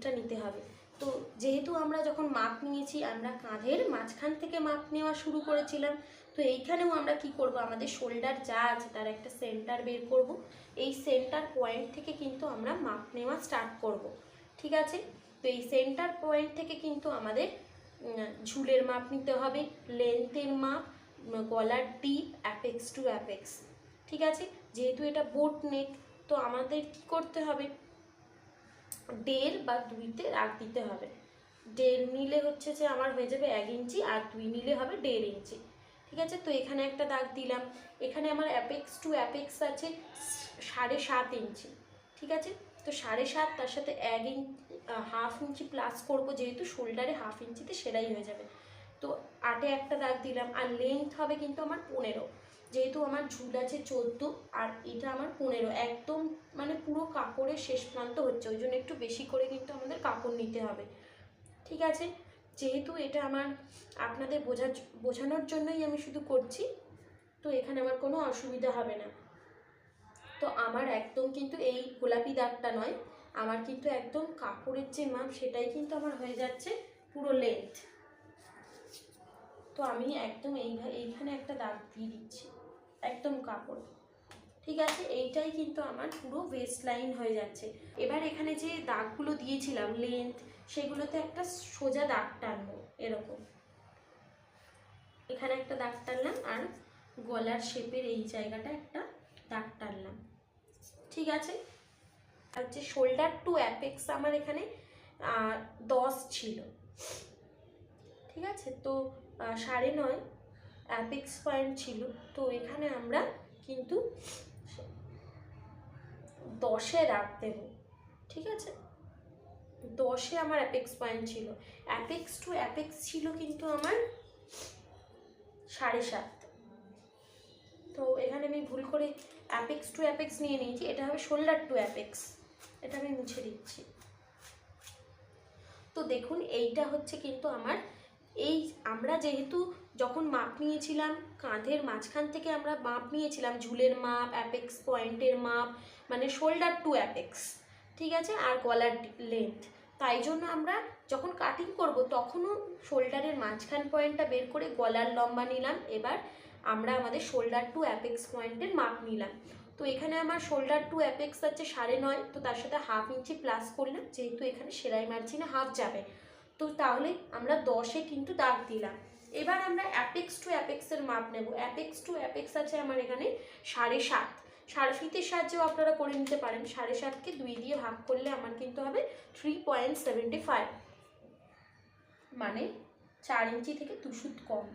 দিকটা নিতে হবে। তো যেহেতু আমরা যখন মাপ নিয়েছি, আমরা কাঁধের মাঝখান থেকে মাপ নেওয়া শুরু করেছিলাম, তো এইখানেও আমরা কি করব? আমাদের শোল্ডার যা আছে তার একটা সেন্টার বের করব। এই সেন্টার পয়েন্ট থেকে কিন্তু আমরা মাপ নেওয়া স্টার্ট করব। ঠিক আছে? তো এই সেন্টার পয়েন্ট থেকে কিন্তু আমাদের ঝুলের মাপ নিতে হবে লেন্থের মাপ, গলার ডিপ অ্যাপেক্স টু অ্যাপেক্স ঠিক আছে? যেহেতু এটা বোট নেক তো আমাদের কি করতে হবে? দেড় বা দুইতে রাখ দিতে হবে। দেড় নিলে হচ্ছে যে আমার হয়ে যাবে এক ইঞ্চি আর দুই নিলে হবে দেড় ইঞ্চি। ঠিক আছে? তো এখানে একটা দাগ দিলাম। এখানে আমার অ্যাপেক্স টু অ্যাপেক্স আছে সাড়ে সাত ইঞ্চি। ঠিক আছে? তো সাড়ে সাত তার সাথে এক ইঞ্চ হাফ ইঞ্চি প্লাস করব যেহেতু শোল্ডারে হাফ ইঞ্চিতে সেলাই হয়ে যাবে। তো আটে একটা দাগ দিলাম। আর লেন্থ হবে কিন্তু আমার পনেরো। যেহেতু আমার ঝুল আছে চোদ্দ আর এটা আমার পনেরো। একদম মানে পুরো কাপড়ের শেষ প্রান্ত হচ্ছে, ওই জন্য একটু বেশি করে কিন্তু আমাদের কাপড় নিতে হবে। ঠিক আছে? যেহেতু এটা আমার আপনাদের বোঝার বোঝানোর জন্যই আমি শুধু করছি, তো এখানে আমার কোনো অসুবিধা হবে না। তো আমার একদম কিন্তু এই গোলাপি দাগটা নয়, আমার কিন্তু একদম কাপড়ের যে মাপ সেটাই কিন্তু আমার হয়ে যাচ্ছে পুরো লেন্থ তো আমি একদম এই এইখানে একটা দাগ দিয়ে দিচ্ছি। একদম কাপড়। ঠিক আছে? এইটাই কিন্তু আমার পুরো ওয়েস্ট লাইন হয়ে যাচ্ছে। এবার এখানে যে দাগগুলো দিয়েছিলাম লেন্থ সেগুলোতে একটা সোজা দাগ টানবো, এরকম। এখানে একটা দাগ টানলাম আর গলার শেপের এই জায়গাটা একটা দাগ টানলাম। ঠিক আছে? আর যে শোল্ডার টু অ্যাপেক্স আমার এখানে দশ ছিল। ঠিক আছে? তো সাড়ে নয় অ্যাপেক্স পয়েন্ট ছিল। তো এখানে আমরা কিন্তু দশে রাখ দেব, ঠিক আছে? দশে আমার অ্যাপেক্স পয়েন্ট ছিল। অ্যাপেক্স টু অ্যাপেক্স ছিল কিন্তু আমার সাড়ে সাত। তো এখানে আমি ভুল করে অ্যাপেক্স টু অ্যাপেক্স নিয়ে নিয়েছি। এটা হবে শোল্ডার টু অ্যাপেক্স এটা আমি মুছে দিচ্ছি। তো দেখুন, এইটা হচ্ছে কিন্তু আমার, এই আমরা যেহেতু যখন মাপ নিয়েছিলাম, কাঁধের মাঝখান থেকে আমরা মাপ নিয়েছিলাম, ঝুলের মাপ অ্যাপেক্স পয়েন্টের মাপ মানে শোল্ডার টু অ্যাপেক্স ঠিক আছে? আর গলার লেন্থ তাই জন্য আমরা যখন কাটিং করব, তখনও শোল্ডারের মাঝখান পয়েন্টটা বের করে গলার লম্বা নিলাম। এবার আমরা আমাদের শোল্ডার টু অ্যাপেক্স পয়েন্টের মাপ নিলাম। তো এখানে আমার শোল্ডার টু অ্যাপেক্স আছে সাড়ে নয়, তো তার সাথে হাফ ইঞ্চি প্লাস করলাম, যেহেতু এখানে সেলাই মার্জিনে হাফ যাবে। তো তাহলে আমরা দশে কিন্তু দাগ দিলাম। এবার আমরা অ্যাপেক্স টু অ্যাপেক্সের মাপ নেব। অ্যাপেক্স টু অ্যাপেক্স আছে আমার এখানে সাড়ে সাত। সাড়ে ফিতের সাহায্যেও আপনারা করে নিতে পারেন। সাড়ে সাতকে দুই দিয়ে ভাগ করলে আমার কিন্তু হবে থ্রি পয়েন্ট সেভেন্টি ফাইভ মানে চার ইঞ্চি থেকে দুশুত কম।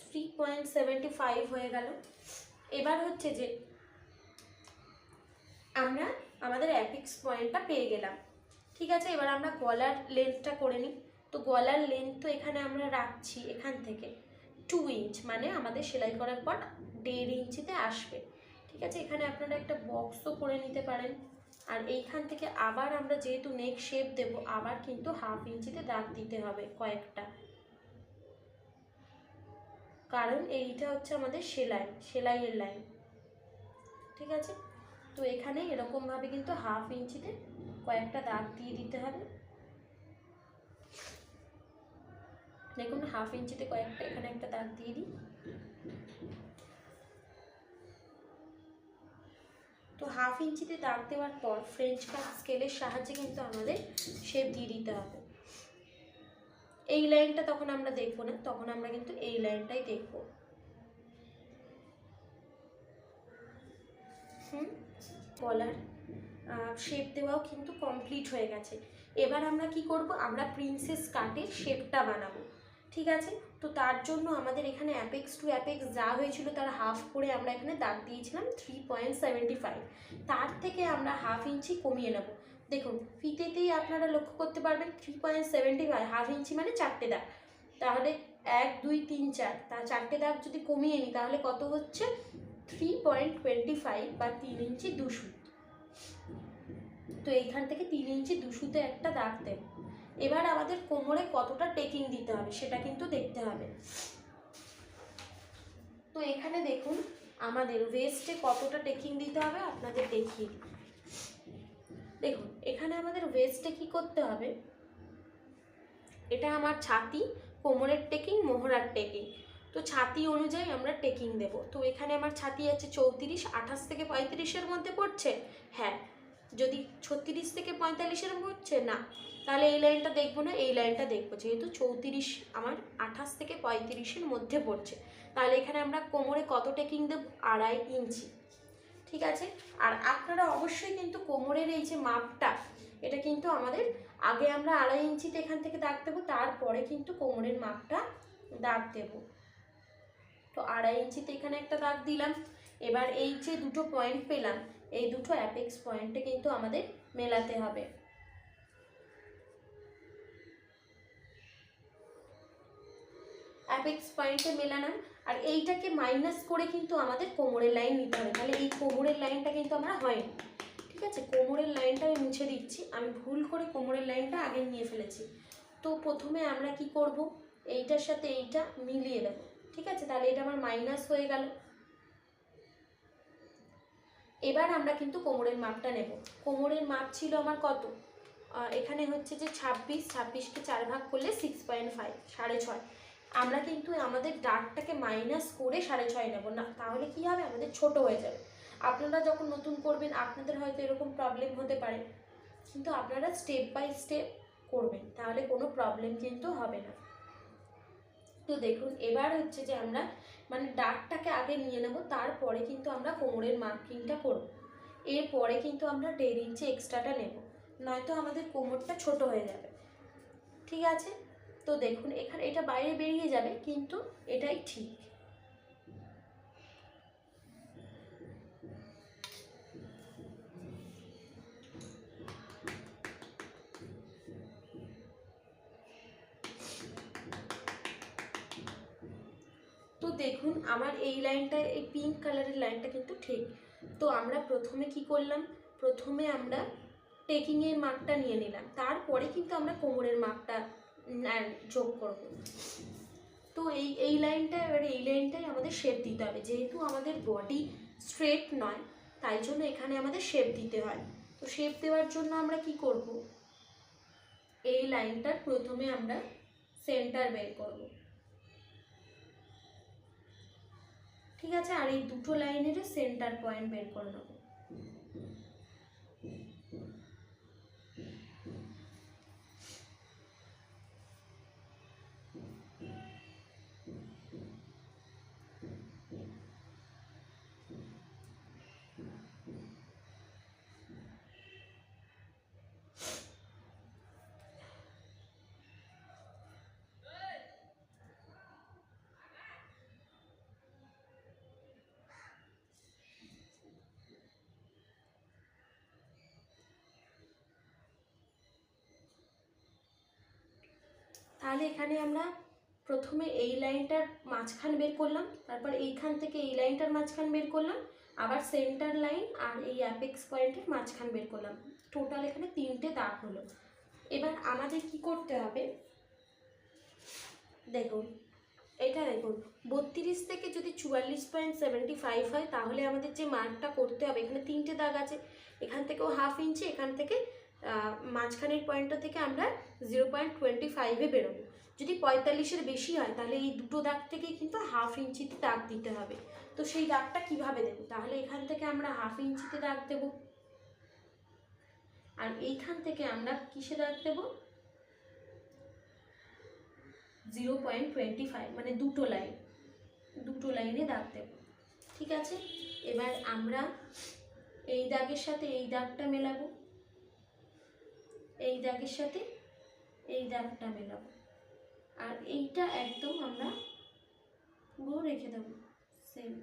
থ্রি পয়েন্ট সেভেন্টি ফাইভ হয়ে গেল। এবার হচ্ছে যে আমরা আমাদের অ্যাপেক্স পয়েন্টটা পেয়ে গেলাম। ঠিক আছে, এবার আমরা গলার লেন্থটা করে নিই। তো গলার লেন্থ তো এখানে আমরা রাখছি এখান থেকে। টু ইঞ্চ মানে আমাদের সেলাই করার পর দেড় ইঞ্চিতে আসবে। ঠিক আছে? এখানে আপনারা একটা বক্সও করে নিতে পারেন। আর এইখান থেকে আবার আমরা যেহেতু নেক শেপ দেব, আবার কিন্তু হাফ ইঞ্চিতে দাগ দিতে হবে কয়েকটা। কারণ এইটা হচ্ছে আমাদের সেলাই, সেলাইয়ের লাইন ঠিক আছে? তো এখানে এরকমভাবে কিন্তু হাফ ইঞ্চিতে কয়েকটা দাগ দিয়ে দিতে হবে। দেখুন হাফ ইঞ্চিতে কয়েকটা, এখানে একটা দাগ দিয়ে দিই। তো হাফ ইঞ্চিতে দাগ দেওয়ার পর ফ্রেঞ্চ কাট স্কেলের সাহায্যে কিন্তু আমাদের শেপ দিয়ে দিতে হবে। এই লাইনটা তখন আমরা দেখব না, তখন আমরা কিন্তু এই লাইনটাই দেখব। হুম গলার শেপ দেওয়াও কিন্তু কমপ্লিট হয়ে গেছে। এবার আমরা কি করব? আমরা প্রিন্সেস কাটের শেপটা বানাবো। ঠিক আছে? তো তার জন্য আমাদের এখানে অ্যাপেক্স টু অ্যাপেক্স যা হয়েছিল তার হাফ করে আমরা এখানে দাগ দিয়েছিলাম থ্রি পয়েন্ট সেভেন্টি ফাইভ তার থেকে আমরা হাফ ইঞ্চি কমিয়ে নেব। দেখুন, ফিতেতেই আপনারা লক্ষ্য করতে পারবেন three point seventy five half inch মানে চারটে দাগ। তাহলে এক, দুই, তিন, চার। তা চারটে দাগ যদি কমিয়ে নিই, তাহলে কত হচ্ছে? থ্রি পয়েন্ট টোয়েন্টি ফাইভ বা তিন ইঞ্চি দুশো তো এইখান থেকে তিন ইঞ্চি দুশোতে একটা দাগ দেব। এবার আমাদের কোমরে কতটা টেকিং দিতে হবে সেটা কিন্তু দেখতে হবে। তো এখানে দেখুন, আমাদের ওয়েস্টে কতটা টেকিং দিতে হবে আপনাদের দেখিয়ে দেখুন, এখানে আমাদের ওয়েস্টে কি করতে হবে? এটা আমার ছাতি, কোমরের টেকিং, মোহরার টেকিং। তো ছাতি অনুযায়ী আমরা টেকিং দেব। তো এখানে আমার ছাতি আছে চৌত্রিশ, আঠাশ থেকে পঁয়ত্রিশের মধ্যে পড়ছে? হ্যাঁ। যদি ছত্রিশ থেকে পঁয়তাল্লিশের পড়ছে? না। তাহলে এই লাইনটা দেখব না, এই লাইনটা দেখব। যেহেতু চৌত্রিশ, আমার আঠাশ থেকে পঁয়ত্রিশের মধ্যে পড়ছে। তাহলে এখানে আমরা কোমরে কত টেকিং দেব? আড়াই ইঞ্চি। ঠিক আছে? আর আপনারা অবশ্যই কিন্তু কোমরের এই যে মাপটা, এটা কিন্তু আমাদের আগে আমরা আড়াই ইঞ্চিতে এখান থেকে দাগ দেবো, তারপরে কিন্তু কোমরের মাপটা দাগ দেবো। তো আড়াই ইঞ্চিতে এখানে একটা দাগ দিলাম। এবার এই যে দুটো পয়েন্ট পেলাম, এই দুটো অ্যাপেক্স পয়েন্টে কিন্তু আমাদের মেলাতে হবে। অ্যাপেক্স পয়েন্টে মেলালাম, আর এইটাকে মাইনাস করে কিন্তু আমাদের কোমরের লাইন নিতে হবে। তাহলে এই কোমরের লাইনটা কিন্তু আমরা হয়নি। ঠিক আছে? কোমরের লাইনটা আমি মুছে দিচ্ছি। আমি ভুল করে কোমরের লাইনটা আগে নিয়ে ফেলেছি। তো প্রথমে আমরা কি করব? এইটার সাথে এইটা মিলিয়ে দেবো ঠিক আছে? তাহলে এটা আমার মাইনাস হয়ে গেল। এবার আমরা কিন্তু কোমরের মাপটা নেব। কোমরের মাপ ছিল আমার কত? এখানে হচ্ছে যে ছাব্বিশ। ছাব্বিশকে চার ভাগ করলে সিক্স পয়েন্ট ফাইভ সাড়ে ছয়। আমরা কিন্তু আমাদের ডার্টটাকে মাইনাস করে সাড়ে ছয় নেব। না, তাহলে কি হবে? আমাদের ছোট হয়ে যাবে। আপনারা যখন নতুন করবেন, আপনাদের হয়তো এরকম প্রবলেম হতে পারে। কিন্তু আপনারা স্টেপ বাই স্টেপ করবেন, তাহলে কোনো প্রবলেম কিন্তু হবে না। তো দেখুন, এবার হচ্ছে যে আমরা মানে ডাকটাকে আগে নিয়ে নেব, তারপরে কিন্তু আমরা কোমরের মার্কিংটা করব। এরপরে কিন্তু আমরা দেড় ইঞ্চি এক্সট্রাটা নেব। নয়তো আমাদের কোমরটা ছোট হয়ে যাবে। ঠিক আছে? তো দেখুন, এখানে এটা বাইরে বেরিয়ে যাবে, কিন্তু এটাই ঠিক। তো দেখুন, আমার এই লাইনটা, এই পিঙ্ক কালারের লাইনটা কিন্তু ঠিক। তো আমরা প্রথমে কি করলাম? প্রথমে আমরা টেকিংয়ের মাপটা নিয়ে নিলাম। তারপরে কিন্তু আমরা কোমরের মাপটা আর যোগ করব তো এই এই লাইনটা, এবার এই লাইনটাই আমাদের শেপ দিতে হবে। যেহেতু আমাদের বডি স্ট্রেট নয়, তাই জন্য এখানে আমাদের শেপ দিতে হয়। তো শেপ দেওয়ার জন্য আমরা কি করব? এই লাইনটার প্রথমে আমরা সেন্টার বের করব। ঠিক আছে? আর এই দুটো লাইনেরও সেন্টার পয়েন্ট বের করে নেব তাহলে এখানে আমরা প্রথমে এই লাইনটার মাঝখান বের করলাম, তারপর এইখান থেকে এই লাইনটার মাঝখান বের করলাম, আবার সেন্টার লাইন আর এই অ্যাপেক্স পয়েন্টের মাঝখান বের করলাম। টোটাল এখানে তিনটে দাগ হলো। এবার আমাদের কি করতে হবে? দেখুন, এটা দেখুন, বত্রিশ থেকে যদি চুয়াল্লিশ পয়েন্ট সেভেন্টি ফাইভ হয়, তাহলে আমাদের যে মার্কটা করতে হবে, এখানে তিনটে দাগ আছে, এখান থেকেও হাফ ইঞ্চি এখান থেকে মাঝখানের পয়েন্টটা থেকে আমরা জিরো পয়েন্ট টোয়েন্টি ফাইভে বেরোবো। যদি পঁয়তাল্লিশের বেশি হয়, তাহলে এই দুটো দাগ থেকেই কিন্তু হাফ ইঞ্চিতে দাগ দিতে হবে। তো সেই দাগটা কীভাবে দেবো? তাহলে এখান থেকে আমরা হাফ ইঞ্চিতে দাগ দেবো। আর এইখান থেকে আমরা কিসে দাগ দেবো? জিরো পয়েন্ট টোয়েন্টি ফাইভ মানে দুটো লাইন দুটো লাইনে দাগ দেবো। ঠিক আছে? এবার আমরা এই দাগের সাথে এই দাগটা মেলাবো। এই দাগের সাথে এই দাগটা মেলাবো। আর এইটা একদম আমরা পুরো রেখে দেবো সেম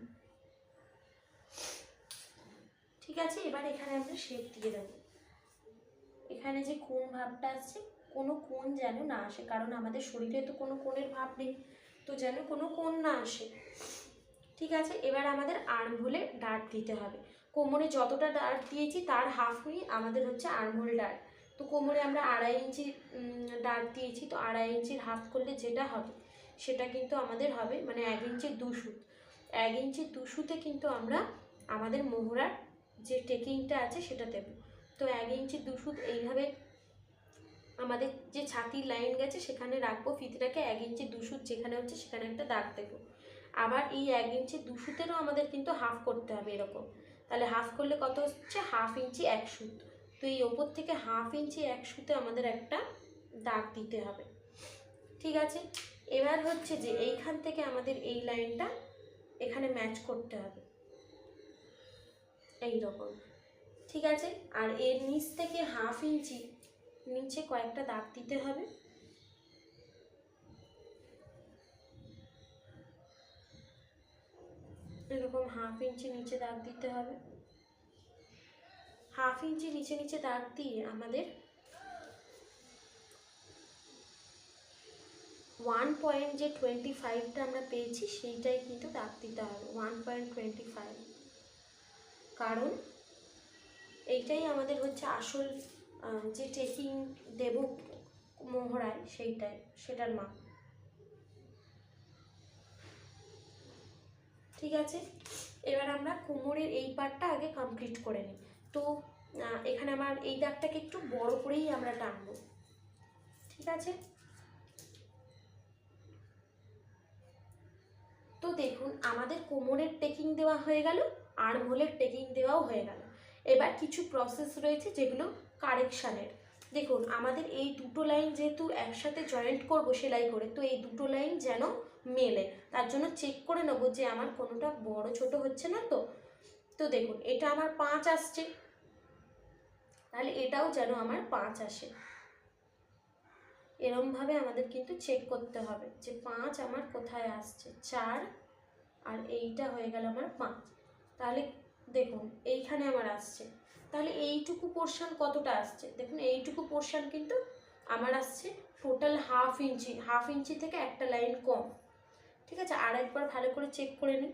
ঠিক আছে, এবার এখানে আমরা শেপ দিয়ে দেবো। এখানে যে কোন ভাবটা আসছে, কোনো কোণ যেন না আসে, কারণ আমাদের শরীরে তো কোনো কোণের ভাব নেই, তো যেন কোনো কোণ না আসে। ঠিক আছে, এবার আমাদের আর্মহোলে ডার্ট দিতে হবে। কোমরে যতটা ডার্ট দিয়েছি, তার হাফ হাফই আমাদের হচ্ছে আর্মহোল ডার্ট তো কোমরে আমরা আড়াই ইঞ্চি ডার্ট দিয়েছি, তো আড়াই ইঞ্চির হাফ করলে যেটা হবে, সেটা কিন্তু আমাদের হবে মানে এক ইঞ্চির দু সুত। এক ইঞ্চির দু সুতে কিন্তু আমরা আমাদের মোহরার যে টেকিংটা আছে সেটা দেবো। তো এক ইঞ্চি দু সুত এইভাবে আমাদের যে ছাতির লাইন গেছে সেখানে রাখব ফিতেটাকে এক ইঞ্চি দু সুত যেখানে হচ্ছে সেখানে একটা দাগ দেবো। আবার এই এক ইঞ্চি দু সুতেরও আমাদের কিন্তু হাফ করতে হবে এরকম। তাহলে হাফ করলে কত হচ্ছে? হাফ ইঞ্চি এক সুত। তো এই ওপর থেকে হাফ ইঞ্চি এক সুতে আমাদের একটা দাগ দিতে হবে। ঠিক আছে? এবার হচ্ছে যে এইখান থেকে আমাদের এই লাইনটা এখানে ম্যাচ করতে হবে। এই রকম ঠিক আছে? আর এর নিচ থেকে হাফ ইঞ্চি নিচে কয়েকটা দাগ দিতে হবে। এরকম হাফ ইঞ্চি নিচে দাগ দিতে হবে। হাফ ইঞ্চি নিচে নিচে দাগ দিয়ে আমাদের ওয়ান পয়েন্ট যে টোয়েন্টি ফাইভটা আমরা পেয়েছি, সেইটাই কিন্তু দাগ দিতে হবে ওয়ান পয়েন্ট টোয়েন্টি ফাইভ কারণ এইটাই আমাদের হচ্ছে আসল যে টেকিং দেব মোহরায় সেইটাই, সেটার মাপ ঠিক আছে? এবার আমরা কোমরের এই পার্টটা আগে কমপ্লিট করে নিই। তো এখানে আমার এই দাগটাকে একটু বড় করেই আমরা টানবো। ঠিক আছে? তো দেখুন, আমাদের কোমরের টেকিং দেওয়া হয়ে গেল, আর্মহোলের টেকিং দেওয়াও হয়ে গেল। এবার কিছু প্রসেস রয়েছে যেগুলো কারেকশানের দেখুন, আমাদের এই দুটো লাইন যেহেতু একসাথে জয়েন্ট করব সেলাই করে, তো এই দুটো লাইন যেন মেলে। তার জন্য চেক করে নেব যে আমার কোনোটা বড় ছোট হচ্ছে না তো। তো দেখুন, এটা আমার পাঁচ আসছে। তাহলে এটাও যেন আমার পাঁচ আসে। এরমভাবে আমাদের কিন্তু চেক করতে হবে যে পাঁচ আমার কোথায় আসছে? চার, আর এইটা হয়ে গেল আমার পাঁচ। তাহলে দেখুন, এইখানে আমার আসছে। তাহলে এইটুকু পোর্শন কতটা আসছে? দেখুন, এইটুকু পোর্শন কিন্তু আমার আসছে total half inch half inch থেকে একটা লাইন কম। ঠিক আছে? আর একবার ভালো করে চেক করে নিই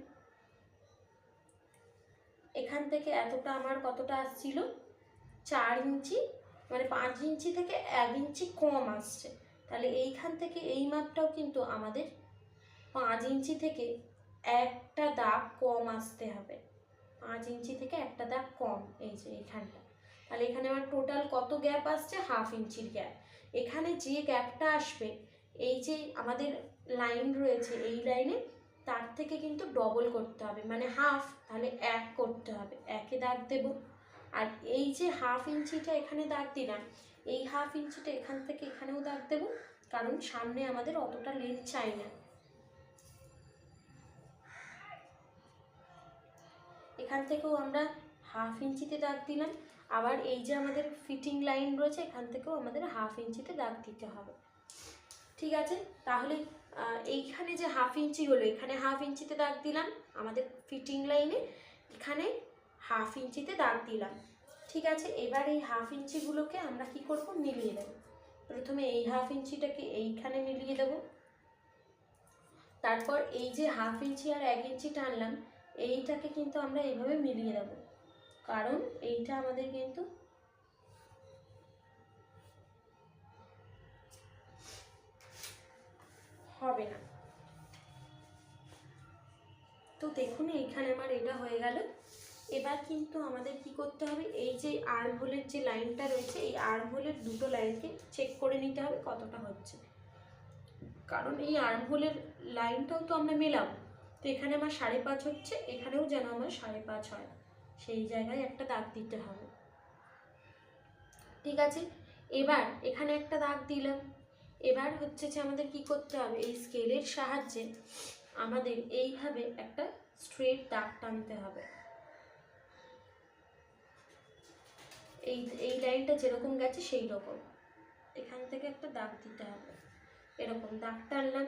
এখান থেকে এতটা আমার কতটা আসছিল? চার ইঞ্চি মানে পাঁচ ইঞ্চি থেকে এক ইঞ্চি কম আসছে। তাহলে এইখান থেকে এই মাপটাও কিন্তু আমাদের পাঁচ ইঞ্চি থেকে একটা দাগ কম আসতে হবে। পাঁচ ইঞ্চি থেকে একটা দাগ কম এই যে এইখানটা। তাহলে এখানে আমার টোটাল কত গ্যাপ আসছে? হাফ ইঞ্চির গ্যাপ এখানে যে গ্যাপটা আসবে, এই যে আমাদের লাইন রয়েছে, এই লাইনে তার থেকে কিন্তু ডবল করতে হবে। মানে হাফ তাহলে এক করতে হবে। একে দাগ দেব। আর এই যে হাফ ইঞ্চিটা এখানে দাগ দিলাম, এই হাফ ইঞ্চিটা এখান থেকে এখানেও দাগ দেব, কারণ সামনে আমাদের অতটা লেন্থ চাই না। এখান থেকেও আমরা হাফ ইঞ্চিতে দাগ দিলাম। আবার এই যে আমাদের ফিটিং লাইন রয়েছে, এখান থেকেও আমাদের হাফ ইঞ্চিতে দাগ দিতে হবে। ঠিক আছে? তাহলে এইখানে যে হাফ ইঞ্চি হলো, এখানে হাফ ইঞ্চিতে দাগ দিলাম, আমাদের ফিটিং লাইনে এখানে হাফ ইঞ্চিতে দাগ দিলাম। ঠিক আছে, এবার এই হাফ ইঞ্চিগুলোকে আমরা কি করব? মিলিয়ে দেব প্রথমে এই হাফ ইঞ্চিটাকে এইখানে মিলিয়ে দেব। তারপর এই যে হাফ ইঞ্চি আর এক ইঞ্চি টানলাম এইটাকে কিন্তু আমরা এইভাবে মিলিয়ে দেব। কারণ এইটা আমাদের কিন্তু হবে না। তো দেখুন, এইখানে আমার এটা হয়ে গেল। এবার কিন্তু আমাদের কি করতে হবে? এই যে আর্ম হোলের যে লাইনটা রয়েছে, এই আর্ম হোলের দুটো লাইনকে চেক করে নিতে হবে কতটা হচ্ছে। কারণ এই আর্ম হোলের লাইনটাও তো আমরা মেলাম। তো এখানে আমার সাড়ে পাঁচ হচ্ছে, এখানেও যেন আমার সাড়ে পাঁচ হয়। সেই জায়গায় একটা দাগ দিতে হবে। ঠিক আছে? এবার এখানে একটা দাগ দিলাম। এবার হচ্ছে যে আমাদের কি করতে হবে? এই স্কেলের সাহায্যে আমাদের এইভাবে একটা স্ট্রেট দাগ টানতে হবে। এই এই লাইনটা যেরকম গেছে সেই রকম। এখান থেকে একটা দাগ দিতে হবে। এরকম দাগ টানলাম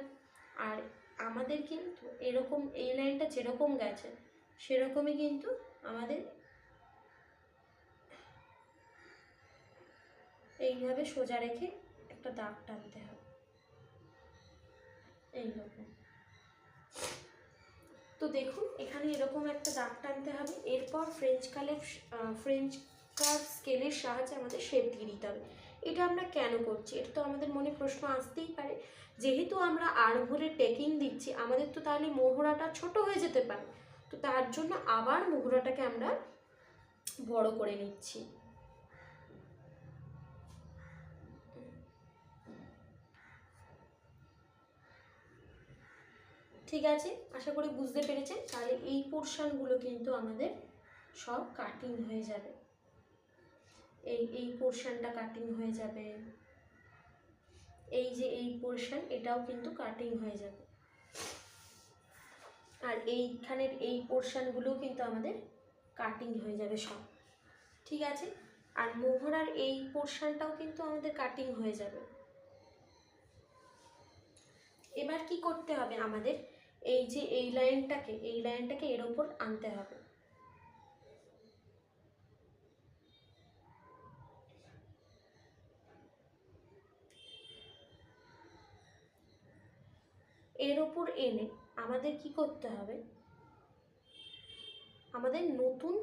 আর আমাদের কিন্তু এরকম, এই লাইনটা যেরকম গেছে সেরকমই কিন্তু আমাদের এইভাবে সোজা রেখে একটা দাগ টানতে হবে এইরকম তো দেখুন, এখানে এরকম একটা দাগ টানতে হবে। এরপর ফ্রেঞ্চ কালের ফ্রেঞ্চ কার স্কেলের সাহায্যে আমাদের শেপ দিয়ে দিতে হবে। এটা আমরা কেন করছি? এটা তো আমাদের মনে প্রশ্ন আসতেই পারে। যেহেতু আমরা আর্মহোলের টেকিং দিচ্ছি, আমাদের তো তাহলে মোহরাটা ছোট হয়ে যেতে পারে। তো তার জন্য আবার মোহরাটাকে আমরা বড় করে নিচ্ছি। ঠিক আছে? আশা করি বুঝতে পেরেছেন। তাহলে এই পোর্শনগুলো কিন্তু আমাদের সব কাটিং হয়ে যাবে। এই এই পোর্শনটা কাটিং হয়ে যাবে। এই যে এই পোর্শন এটাও কিন্তু কাটিং হয়ে যাবে। আর এইখানের এই পোর্শনগুলোও কিন্তু আমাদের কাটিং হয়ে যাবে সব। ঠিক আছে? আর মোহরার এই পোর্শনটাও কিন্তু আমাদের কাটিং হয়ে যাবে। এবার কি করতে হবে আমাদের? এই যে এই লাইনটাকে এই লাইনটাকে এর ওপর আনতে হবে। এর ওপর এনে আমাদের কি করতে হবে? আমাদের নতুন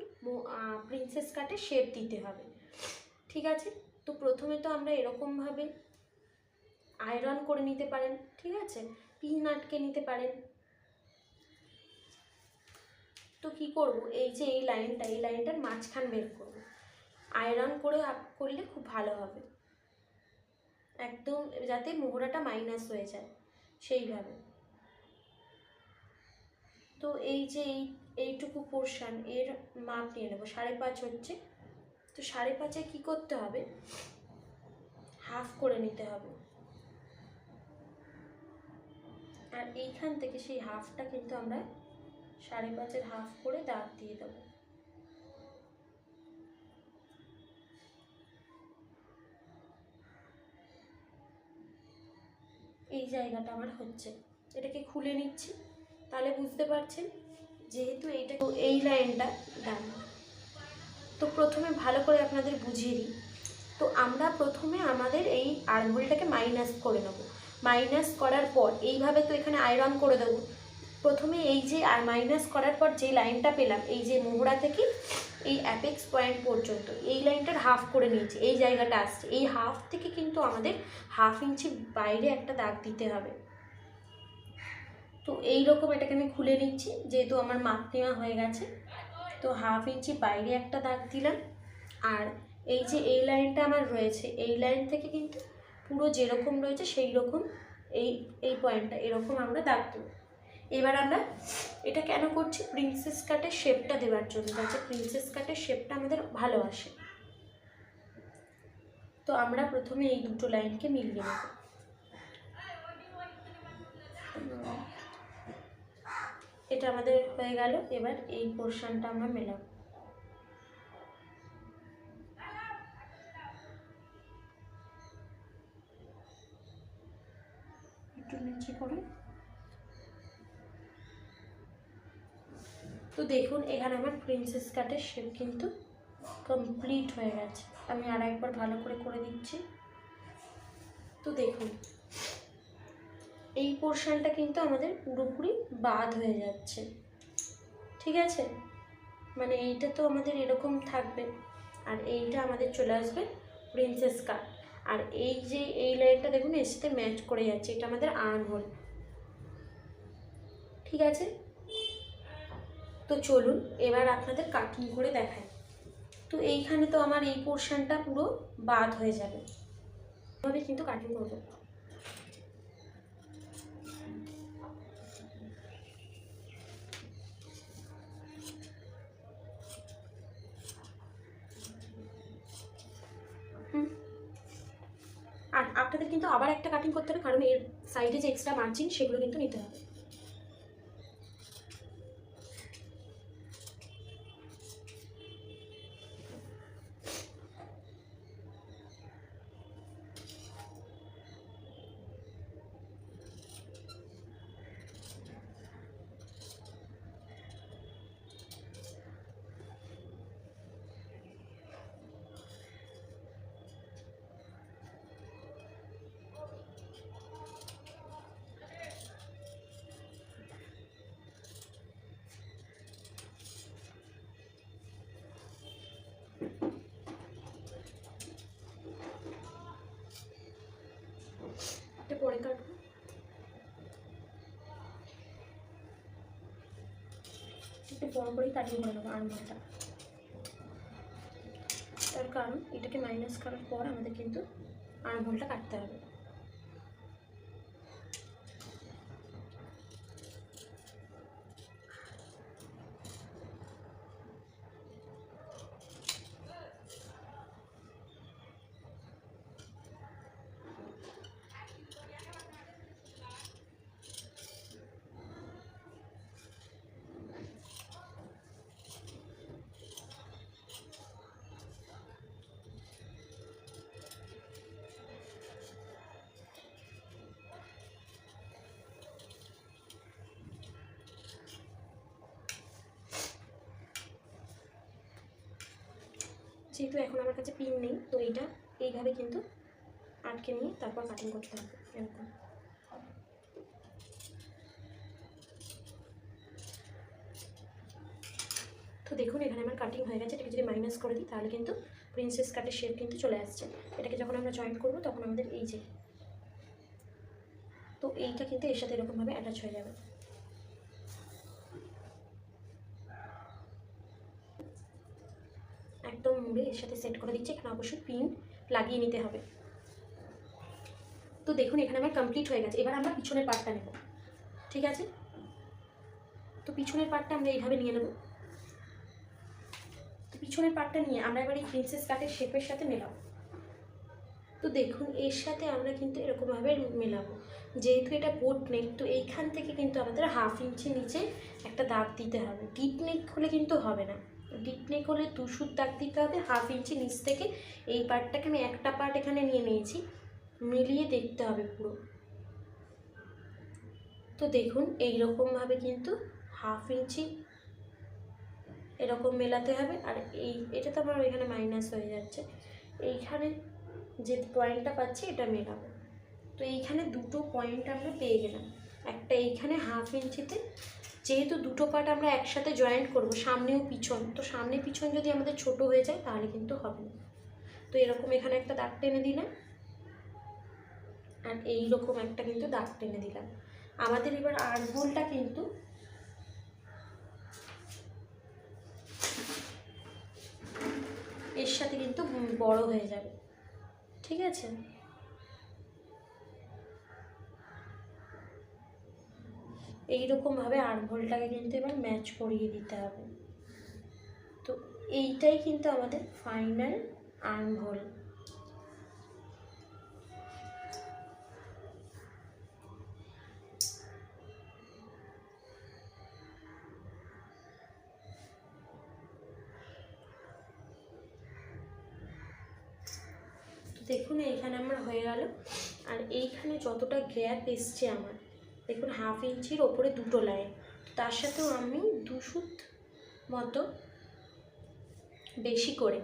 প্রিন্সেস কাটে শেপ দিতে হবে। ঠিক আছে? তো প্রথমে তো আমরা এরকমভাবে আয়রন করে নিতে পারেন, ঠিক আছে? পিন আটকে নিতে পারেন। তো কি করব? এই যে এই লাইনটা, এই লাইনটার মাঝখান বের করব। আয়রন করে করলে খুব ভালো হবে। একদম যাতে মোহরাটা মাইনাস হয়ে যায় সেইভাবে। তো এই যে এই, এইটুকু পোর্শন এর মাপ নিয়ে নেব। সাড়ে পাঁচ হচ্ছে। তো সাড়ে পাঁচে কী করতে হবে? হাফ করে নিতে হবে। আর এইখান থেকে সেই হাফটা কিন্তু আমরা সাড়ে পাঁচের হাফ করে দাগ দিয়ে দেবো। এই জায়গাটা আমার হচ্ছে। এটাকে খুলে নিচ্ছি। তাহলে বুঝতে পারছেন, যেহেতু এইটা এই লাইনটা ডান। তো প্রথমে ভালো করে আপনাদের বুঝিয়ে দিই। তো আমরা প্রথমে আমাদের এই আর্মহোলটাকে মাইনাস করে নেব। মাইনাস করার পর এইভাবে তো এখানে আয়রন করে দেবো। প্রথমে এই যে আর মাইনাস করার পর যে লাইনটা পেলাম, এই যে মোহরা থেকে এই অ্যাপেক্স পয়েন্ট পর্যন্ত, এই লাইনটার হাফ করে নিয়েছি, এই জায়গাটা আসছে। এই হাফ থেকে কিন্তু আমাদের হাফ ইঞ্চি বাইরে একটা দাগ দিতে হবে। তো এই রকম এটাকে আমি খুলে নিচ্ছি, যেহেতু আমার মাপ নেওয়া হয়ে গেছে, তো হাফ ইঞ্চি বাইরে একটা দাগ দিলাম। আর এই যে এই লাইনটা আমার রয়েছে, এই লাইন থেকে কিন্তু পুরো যেরকম রয়েছে সেই রকম এই এই পয়েন্টটা এরকম আমরা দাগ দেবো। এবার আমরা এটা কেন করছি? প্রিন্সেস কাটের শেপটা দেওয়ার জন্য। যাতে প্রিন্সেস কাটের শেপটা আমাদের ভালো আসে। তো আমরা প্রথমে এই দুটো লাইনকে মিলিয়ে নেব। এটা আমাদের হয়ে গেল। এবার এই পোর্শনটা আমরা মেলাবো। একটু নিচে করে তো দেখুন, এখানে আমার প্রিন্সেস কাটের শেপ কিন্তু কমপ্লিট হয়ে গেছে। আমি আর একবার ভালো করে করে দিচ্ছি। তো দেখুন, এই পোর্শনটা কিন্তু আমাদের পুরোপুরি বাদ হয়ে যাচ্ছে। ঠিক আছে? মানে এইটা তো আমাদের এরকম থাকবে। আর এইটা আমাদের চলে আসবে প্রিন্সেস কাট আর এই যে এই লাইনটা দেখুন, এর সাথে ম্যাচ করে যাচ্ছে। এটা আমাদের আর্ম হোল। ঠিক আছে? তো চলুন, এবার আপনাদের কাটিং করে দেখাই। তো এইখানে তো আমার এই পোর্শনটা পুরো বাদ হয়ে যাবে। এভাবে কিন্তু কাটিং করব। আর আপনাদের কিন্তু আবার একটা কাটিং করতে হবে, কারণ এর সাইডে যে এক্সট্রা মার্জিন সেগুলো কিন্তু নিতে হবে এটা পরে কাটবো একটু বড় করেই কাটিং করে নেব আর্মটা তার কারণ এটাকে মাইনাস করার পর আমাদের কিন্তু আর্মহোলটা কাটতে হবে যেহেতু এখন আমার কাছে পিন নেই, তো এইটা এইভাবে কিন্তু আটকে নিয়ে তারপর কাটিং করতে হবে, এরকম। তো দেখুন, এখানে আমার কাটিং হয়ে গেছে, এটাকে যদি মাইনাস করে দিই, তাহলে কিন্তু প্রিন্সেস কাটের শেপ কিন্তু চলে আসছে। এটাকে যখন আমরা জয়েন্ট করব, তখন আমাদের এই যে, তো এইটা কিন্তু এর সাথে এরকমভাবে অ্যাটাচ হয়ে যাবে একদম মুড়ে এর সাথে সেট করে দিচ্ছি। এখানে অবশ্যই পিন লাগিয়ে নিতে হবে। তো দেখুন, এখানে আমার কমপ্লিট হয়ে গেছে। এবার আমরা পিছনের পার্টটা নেব। ঠিক আছে? তো পিছনের পার্টটা আমরা এইভাবে নিয়ে নেব। তো পিছনের পার্টটা নিয়ে আমরা এবার এই প্রিন্সেস কাটের শেপের সাথে মেলাবো। তো দেখুন, এর সাথে আমরা কিন্তু এরকমভাবে মেলাবো। যেহেতু এটা বোট নেক তো এইখান থেকে কিন্তু আমাদের হাফ ইঞ্চি নিচে একটা দাগ দিতে হবে। ডিপ নেক হলে কিন্তু হবে না। ডিপ নেক হলে দাগ দিতে হবে, হাফ ইঞ্চি নিচ থেকে। এই পার্টটাকে আমি একটা পার্ট এখানে নিয়ে নিয়েছি। মিলিয়ে দেখতে হবে পুরো। তো দেখুন এই রকমভাবে কিন্তু হাফ ইঞ্চি এরকম মেলাতে হবে। আর এই, এটা তো আমার এখানে মাইনাস হয়ে যাচ্ছে। এইখানে যে পয়েন্টটা পাচ্ছি, এটা মেলাবো। তো এইখানে দুটো পয়েন্ট আমরা পেয়ে গেলাম। একটা এইখানে হাফ ইঞ্চিতে যেহেতু দুটো পার্ট আমরা একসাথে জয়েন্ট করব, সামনেও পিছন। তো সামনে পিছন যদি আমাদের ছোট হয়ে যায়, তাহলে কিন্তু হবে না। তো এরকম এখানে একটা দাগ টেনে দিলাম। আর এই রকম একটা কিন্তু দাগ টেনে দিলাম। আমাদের এবার আর্মহোলটা কিন্তু এর সাথে কিন্তু বড় হয়ে যাবে। ঠিক আছে? এইরকমভাবে আর্মহোলটাকে কিন্তু এবার ম্যাচ করিয়ে দিতে হবে। তো এইটাই কিন্তু আমাদের ফাইনাল আর্মহোল। দেখুন, এইখানে আমার হয়ে গেল। আর এইখানে যতটা গ্যাপ এসছে আমার দেখুন হাফ ইঞ্চির ওপরে দুটো লাইন তার সাথেও আমি দুশুত মতো বেশি করে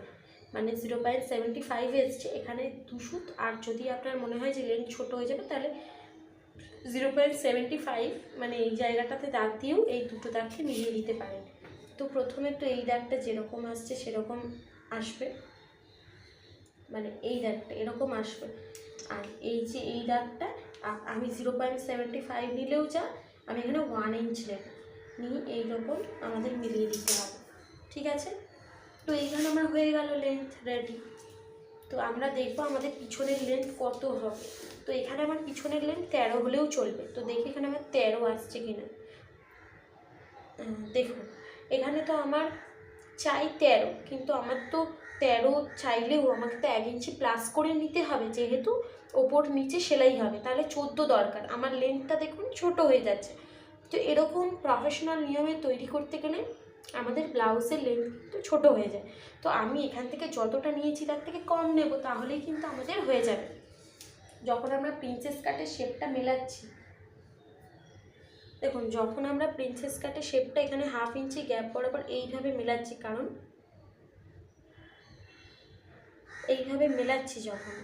মানে জিরো পয়েন্ট সেভেন্টি ফাইভ এসছে। এখানে দুশুত আর যদি আপনার মনে হয় যে লেন্থ ছোটো হয়ে যাবে, তাহলে জিরো পয়েন্ট সেভেন্টি ফাইভ মানে এই জায়গাটাতে দাগ দিয়েও এই দুটো দাগকে মিলিয়ে দিতে পারেন। তো প্রথমে তো এই দাগটা যেরকম আসছে, সেরকম আসবে। মানে এই দাগটা এরকম আসবে। আর এই যে এই দাগটা আমি জিরো পয়েন্ট সেভেন্টি ফাইভ নিলেও যা, আমি এখানে ওয়ান ইঞ্চ নেব। নিয়ে এইরকম আমাদের মিলিয়ে দিতে হবে। ঠিক আছে? তো এইখানে আমার হয়ে গেল লেন্থ রেডি তো আমরা দেখব আমাদের পিছনের লেন্থ কত হবে। তো এখানে আমার পিছনের লেন্থ তেরো হলেও চলবে। তো দেখি এখানে আমার তেরো আসছে কিনা। দেখুন, এখানে তো আমার চাই তেরো, কিন্তু আমার তো তেরো চাইলেও আমাকে তো এক ইঞ্চি প্লাস করে নিতে হবে যেহেতু ওপর নিচে সেলাই হবে। তাহলে চোদ্দ দরকার। আমার লেন্থটা দেখুন ছোট হয়ে যাচ্ছে। তো এরকম প্রফেশনাল নিয়মে তৈরি করতে গেলে আমাদের ব্লাউজের লেন্থ কিন্তু ছোটো হয়ে যায়। তো আমি এখান থেকে যতটা নিয়েছি তার থেকে কম নেব, তাহলেই কিন্তু আমাদের হয়ে যাবে। যখন আমরা প্রিন্সেস কাটের শেপটা মেলাচ্ছি, দেখুন, যখন আমরা প্রিন্সেস কাটের শেপটা এখানে হাফ ইঞ্চি গ্যাপ বরাবর এইভাবে মেলাচ্ছি, কারণ এইভাবে মেলাচ্ছি যখন।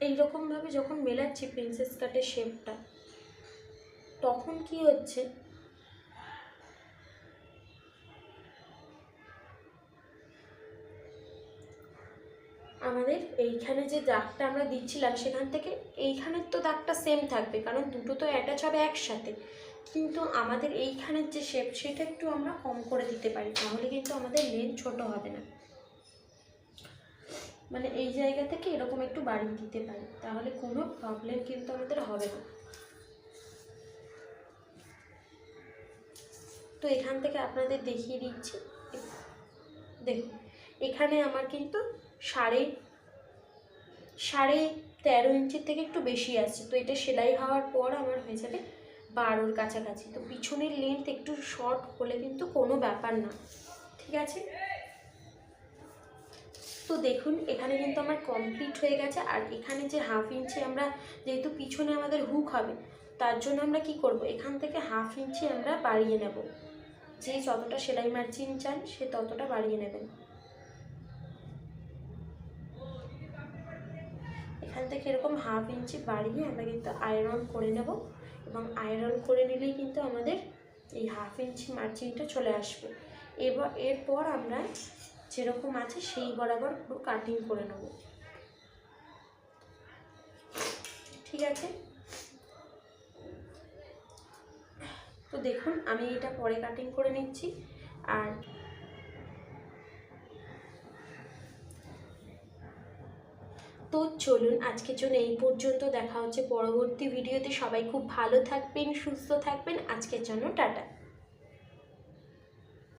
এইরকমভাবে যখন মেলাচ্ছি প্রিন্সেস কাটের শেপটা তখন কি হচ্ছে? আমাদের এইখানে যে দাগটা আমরা দিচ্ছিলাম, সেখান থেকে এইখানের তো দাগটা সেম থাকবে, কারণ দুটো তো অ্যাটাচ হবে একসাথে। কিন্তু আমাদের এইখানের যে শেপ সেটা একটু আমরা কম করে দিতে পারি, তাহলে কিন্তু আমাদের লেন্থ ছোট হবে না। মানে এই জায়গা থেকে এরকম একটু বাড়িয়ে দিতে পারি, তাহলে কোনো প্রবলেম কিন্তু আমাদের হবে না। তো এখান থেকে আপনাদের দেখিয়ে দিচ্ছি। দেখুন, এখানে আমার কিন্তু সাড়ে সাড়ে তেরো ইঞ্চির থেকে একটু বেশি আসছে তো এটা সেলাই হওয়ার পর আমার হয়ে যাবে বারোর কাছাকাছি। তো পিছনের লেন্থ একটু শর্ট হলে কিন্তু কোনো ব্যাপার না, ঠিক আছে? তো দেখুন, এখানে কিন্তু আমার কমপ্লিট হয়ে গেছে। আর এখানে যে হাফ ইঞ্চি আমরা, যেহেতু পিছনে আমাদের হুক হবে, তার জন্য আমরা কি করব? এখান থেকে হাফ ইঞ্চি আমরা বাড়িয়ে নেব। যে যতটা সেলাই মার্জিন চান, সে ততটা বাড়িয়ে নেবেন। এখান থেকে এরকম হাফ ইঞ্চি বাড়িয়ে আমরা কিন্তু আয়রন করে নেব এবং আয়রন করে নিলেই কিন্তু আমাদের এই হাফ ইঞ্চি মার্জিনটা চলে আসবে। এবার, এরপর আমরা যেরকম আছে সেই বরাবর পুরো কাটিং করে নেব। ঠিক আছে? তো দেখুন, আমি এটা পরে কাটিং করে নিচ্ছি। আর তো চলুন আজকের জন্য এই পর্যন্ত। দেখা হচ্ছে পরবর্তী ভিডিওতে। সবাই খুব ভালো থাকবেন, সুস্থ থাকবেন। আজকের জন্য টাটা।